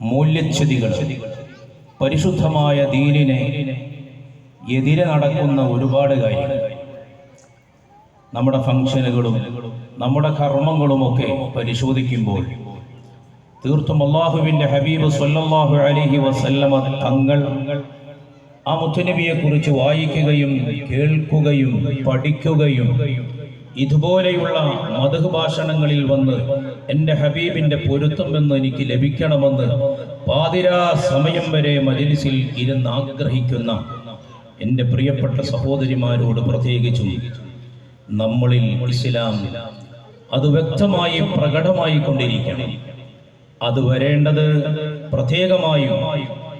മൂല്യച്യുതികൾ പരിശുദ്ധമായ ദീനിനെ എതിരെ നടക്കുന്ന ഒരുപാട് കാര്യങ്ങൾ നമ്മുടെ ഫംഗ്ഷനുകളും നമ്മുടെ കർമ്മങ്ങളുമൊക്കെ പരിശോധിക്കുമ്പോൾ തീർത്തും അള്ളാഹുവിന്റെ ഹബീബ് സല്ലല്ലാഹു അലൈഹി വസല്ലമ തങ്ങൾ ആ മുത്തനബിയെ കുറിച്ച് വായിക്കുകയും കേൾക്കുകയും പഠിക്കുകയും ഇതുപോലെയുള്ള മധുഭാഷണങ്ങളിൽ വന്ന് എന്റെ ഹബീബിന്റെ പൊരുത്തം എന്ന് എനിക്ക് ലഭിക്കണമെന്ന് പാതിരാ സമയം വരെ മജിലിസിൽ ഇരുന്ന് ആഗ്രഹിക്കുന്ന എന്റെ പ്രിയപ്പെട്ട സഹോദരിമാരോട് പ്രത്യേകിച്ചും നമ്മളിൽ ഇസ്ലാം അത് വ്യക്തമായി പ്രകടമായി കൊണ്ടിരിക്കണം. അത് വരേണ്ടത് പ്രത്യേകമായും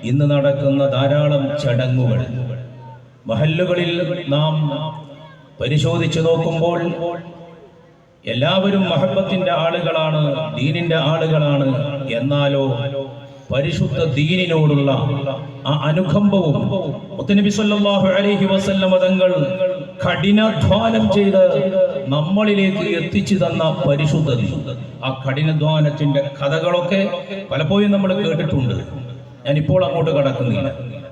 ഇന്ന് നടക്കുന്ന ധാരാളം ചടങ്ങുകൾ. മഹല്ലുകളിൽ നാം പരിശോധിച്ചു നോക്കുമ്പോൾ എല്ലാവരും മഹബത്തിന്റെ ആളുകളാണ് ദീനിന്റെ ആളുകളാണ് എന്നാലോ പരിശുദ്ധ ദീനിനോടുള്ള ആ അനുകമ്പവും മുത്തനബി സല്ലല്ലാഹു അലൈഹി വസല്ലം തങ്ങൾ കഠിനാധ്വാനം ചെയ്ത് നമ്മളിലേക്ക് എത്തിച്ചു തന്ന പരിശുദ്ധ. ആ കഠിനാധ്വാനത്തിന്റെ കഥകളൊക്കെ പലപ്പോഴും നമ്മൾ കേട്ടിട്ടുണ്ട് ഞാനിപ്പോൾ അങ്ങോട്ട് കടക്കുന്നില്ല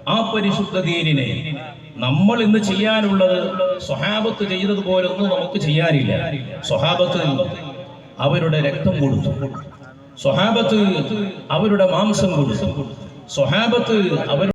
ആ പരിശുദ്ധ ദീനിനെ നമ്മൾ ഇന്ന് ചെയ്യാനുള്ളത് സ്വഹാബത്ത് ചെയ്തതുപോലെ ഒന്നും നമുക്ക് ചെയ്യാനില്ല. സ്വഹാബത്ത് അവരുടെ രക്തം കൊടുത്തു. സ്വഹാബത്ത് അവരുടെ മാംസം കൊടുത്തു. സ്വഹാബത്ത് അവർ